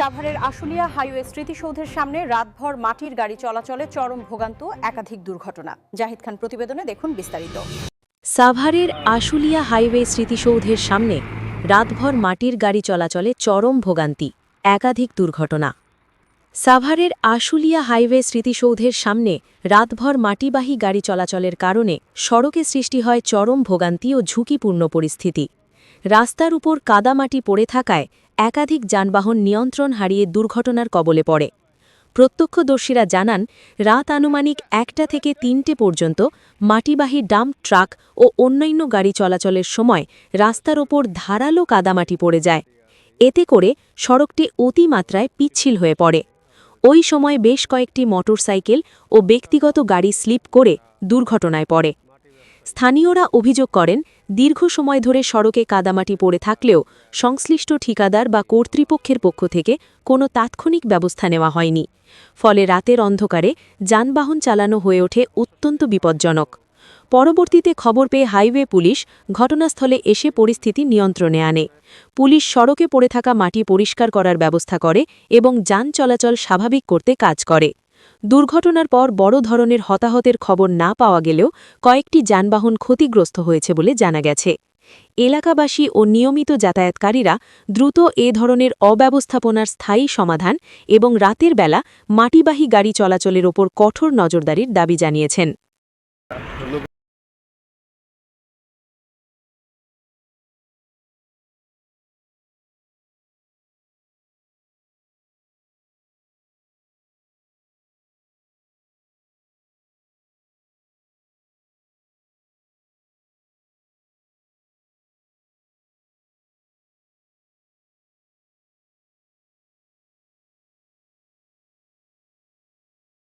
সাভারের আশুলিয়া হাইওয়ে স্মৃতিসৌধের সামনে রাতভর মাটির গাড়ি চলাচলে চরম ভোগান্ত একাধিক দুর্ঘটনা। জাহিদ খান প্রতিবেদনে দেখুন বিস্তারিত। সাভারের আশুলিয়া হাইওয়ে স্মৃতিসৌধের সামনে রাতভর মাটির গাড়ি চলাচলে চরম ভোগান্তি, একাধিক দুর্ঘটনা। সাভারের আশুলিয়া হাইওয়ে স্মৃতিসৌধের সামনে রাতভর মাটিবাহী গাড়ি চলাচলের কারণে সড়কে সৃষ্টি হয় চরম ভোগান্তি ও ঝুঁকিপূর্ণ পরিস্থিতি। রাস্তার উপর কাদামাটি পড়ে থাকায় একাধিক যানবাহন নিয়ন্ত্রণ হারিয়ে দুর্ঘটনার কবলে পড়ে। প্রত্যক্ষদর্শীরা জানান, রাত আনুমানিক একটা থেকে তিনটে পর্যন্ত মাটিবাহী ডাম্প ট্রাক ও অন্যান্য গাড়ি চলাচলের সময় রাস্তার ওপর ধারালো কাদামাটি পড়ে যায়। এতে করে সড়কটি অতিমাত্রায় পিচ্ছিল হয়ে পড়ে। ওই সময় বেশ কয়েকটি মোটরসাইকেল ও ব্যক্তিগত গাড়ি স্লিপ করে দুর্ঘটনায় পড়ে। স্থানীয়রা অভিযোগ করেন, দীর্ঘ সময় ধরে সড়কে কাদামাটি পড়ে থাকলেও সংশ্লিষ্ট ঠিকাদার বা কর্তৃপক্ষের পক্ষ থেকে কোনো তাৎক্ষণিক ব্যবস্থা নেওয়া হয়নি। ফলে রাতের অন্ধকারে যানবাহন চালানো হয়ে ওঠে অত্যন্ত বিপজ্জনক। পরবর্তীতে খবর পেয়ে হাইওয়ে পুলিশ ঘটনাস্থলে এসে পরিস্থিতি নিয়ন্ত্রণে আনে। পুলিশ সড়কে পড়ে থাকা মাটি পরিষ্কার করার ব্যবস্থা করে এবং যান চলাচল স্বাভাবিক করতে কাজ করে। দুর্ঘটনার পর বড় ধরনের হতাহতের খবর না পাওয়া গেলেও কয়েকটি যানবাহন ক্ষতিগ্রস্ত হয়েছে বলে জানা গেছে। এলাকাবাসী ও নিয়মিত যাতায়াতকারীরা দ্রুত এ ধরনের অব্যবস্থাপনার স্থায়ী সমাধান এবং রাতের বেলা মাটিবাহী গাড়ি চলাচলের ওপর কঠোর নজরদারির দাবি জানিয়েছেন।